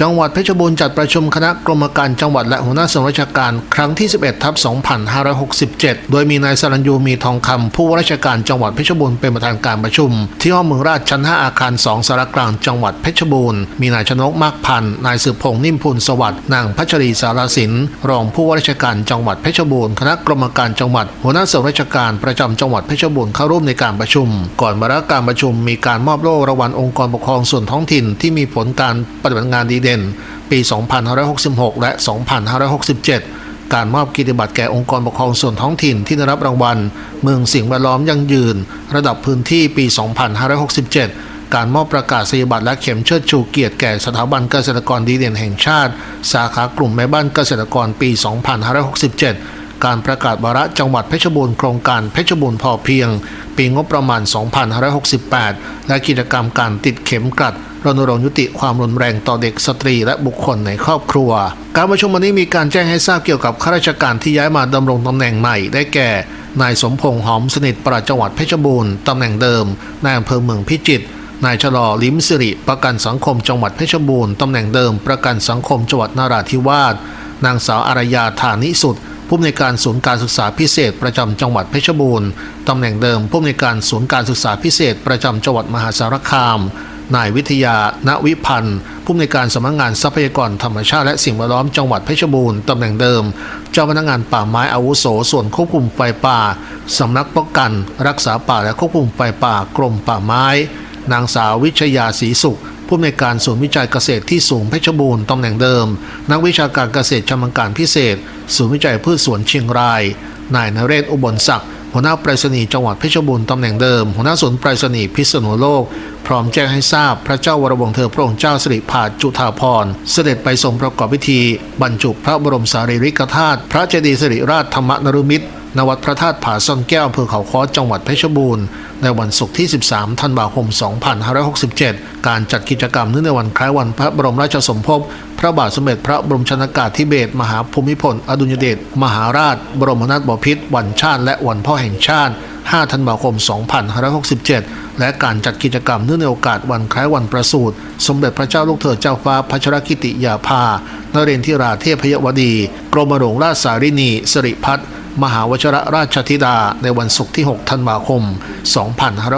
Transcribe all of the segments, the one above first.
จังหวัดเพชรบูรณ์จัดประชุมคณะกรรมการจังหวัดและหัวหน้าส่วนราชการครั้งที่ 11ทับ2567 โดยมีนายสรัญยูมีทองคำผู้ว่าราชการจังหวัดเพชรบูรณ์เป็นประธานการประชุม ที่ห้องเมืองราชชั้น 5 อาคาร 2 สารกลางจังหวัดเพชรบูรณ์มีนายชนกมากพันธ์นายสืบพงษ์นิ่มพูนสวัสดิ์นางพัชรีสารสินรองผู้ว่าราชการจังหวัดเพชรบูรณ์คณะกรรมการจังหวัด หัวหน้าส่วนราชการประจำจังหวัดเพชรบูรณ์เข้าร่วมในการประชุม ก่อนวาระการประชุมมีการมอบโล่รางวัลองค์กรปกครองส่วนท้องถิ่นที่มีผลการปฏิบัติงานดีเด่นปี 2566 และ 2567 การมอบกิติบัตรแก่องค์กรปกครองส่วนท้องถิ่นที่ได้รับรางวัล เมืองสิ่งแวดล้อมยั่งยืน ระดับพื้นที่ปี 2567 การมอบประกาศนียบัตรและเข็มเชิดชูเกียรติแก่สถาบันเกษตรกรดีเด่นแห่งชาติ สาขากลุ่มแม่บ้านเกษตรกรปี 2567การประกาศวาระจังหวัดเพชรบูรณ์โครงการเพชรบูรณ์พอเพียง ปีงบประมาณ 2568 และกิจกรรมการติดเข็มกลัด รณรงค์ยุติความรุนแรงต่อเด็กสตรีและบุคคลในครอบครัว การประชุมวันนี้มีการแจ้งให้ทราบเกี่ยวกับข้าราชการที่ย้ายมาดำรงตำแหน่งใหม่ได้แก่ นายสมพงษ์หอมสนิทปลัดจังหวัดเพชรบูรณ์ตำแหน่งเดิมนายอำเภอเมืองพิจิตรนายชะลอลิ้มสิริประกันสังคมจังหวัดเพชรบูรณ์ตำแหน่งเดิมประกันสังคมจังหวัดนราธิวาสนางสาวอารยาธานิสุดผู้อำนวยการศูนย์การศึกษาพิเศษประจำจังหวัดเพชรบูรณ์ตำแหน่งเดิมผู้อำนวยการศูนย์การศึกษาพิเศษประจำจังหวัดมหาสารคาม นายวิทยา ณวิพันธ์ ผู้อำนวยการสำนักงานทรัพยากรธรรมชาติและสิ่งแวดล้อมจังหวัดเพชรบูรณ์ ตำแหน่งเดิม เจ้าพนักงานป่าไม้อาวุโส ส่วนควบคุมไฟป่า สำนักป้องกัน รักษาป่าและควบคุมไฟป่ากรมป่าไม้ นางสาววิชยาศรีสุขผู้อำนวยการศูนย์วิจัยเกษตรที่สูงเพชรบูรณ์ตำแหน่งเดิม นักวิชาการเกษตรชำนาญการพิเศษ ศูนย์วิจัยพืชสวนเชียงราย นายนเรศอุบลศักดิ์ หัวหน้าไปรษณีย์จังหวัดเพชรบูรณ์ตำแหน่งเดิม หัวหน้าศูนย์ไปรษณีย์พิษณุโลก พร้อมแจ้งให้ทราบพระเจ้าวรวงเธอพระองค์เจ้าสิริพาจุฑาภรเสด็จไปทรงประกอบพิธี บรรจุพระบรมสารีริกธาตุพระเจดีย์สิริราชธรรมนรุมิตรณวัดพระธาตุผาซ่อนแก้วอำเภอเขาค้อจังหวัดเพชรบูรณ์ในวันศุกร์ที่ 13 ธันวาคม 2567 การจัดกิจกรรมเนื่องในวันคล้ายวันพระบรมราชสมภพ พระบาทสมเด็จพระบรมชนากาธิเบศรมหาภูมิพล อดุญเดชมหาราช บรมนาถบพิตรวันชาติ และวันพ่อแห่งชาติ 5 ธันวาคม 2567 และการจัดกิจกรรมเนื่องในโอกาสวันคล้ายวันประสูติ สมเด็จพระเจ้าลูกเธอเจ้าฟ้าพัชรกิติยาภานเรนทิราเทพยวดี กรมหลวงราชสารินีสิริพัฒน์ มหาวชรราชธิดาในวันศุกร์ที่ 6 ธันวาคม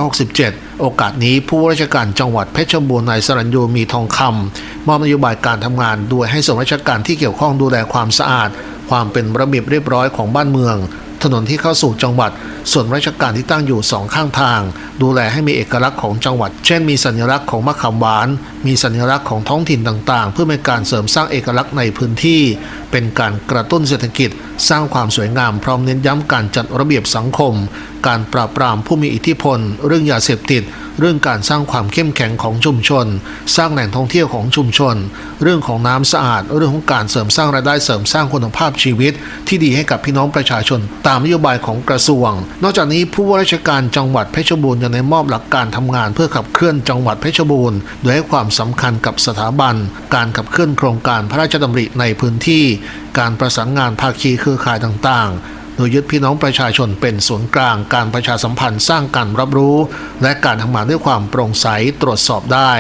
2567 โอกาสนี้ผู้ว่าราชการจังหวัดเพชรบูรณ์นายสรัญยูมีทองคำมอบนโยบายการทำงานโดยให้ส่วนราชการที่เกี่ยวข้องดูแลความสะอาด ความเป็นระเบียบเรียบร้อยของบ้านเมือง ถนนที่เข้าสู่จังหวัด ส่วนราชการที่ตั้งอยู่สองข้างทาง ดูแลให้มีเอกลักษณ์ของจังหวัด เช่นมีสัญลักษณ์ของมะขามหวาน มีสัญลักษณ์ของท้องถิ่นต่างๆ เพื่อเป็นการเสริมสร้างเอกลักษณ์ในพื้นที่ เป็นการกระตุ้นเศรษฐกิจ สร้างความสวยงามพร้อมเน้นย้ำการจัดระเบียบสังคม การปราบปรามผู้มีอิทธิพล เรื่องยาเสพติด เรื่องการสร้างความเข้มแข็งของชุมชน สร้างแหล่งท่องเที่ยวของชุมชน เรื่องของน้ำสะอาด เรื่องของการเสริมสร้างรายได้เสริมสร้างคุณภาพชีวิต ที่ดีให้กับพี่น้องประชาชน ตามนโยบายของกระทรวง นอกจากนี้ผู้ว่าราชการจังหวัดเพชรบูรณ์ยังได้มอบหลักการทำงาน เพื่อขับเคลื่อนจังหวัดเพชรบูรณ์โดยให้ความสำคัญกับสถาบัน การขับเคลื่อนโครงการพระราชดำริในพื้นที่ การประสานงานภาคีเครือข่ายต่างๆ โดยยึดพี่น้องประชาชนเป็นศูนย์กลาง การประชาสัมพันธ์สร้างการรับรู้ และการทำงานด้วยความโปร่งใสตรวจสอบได้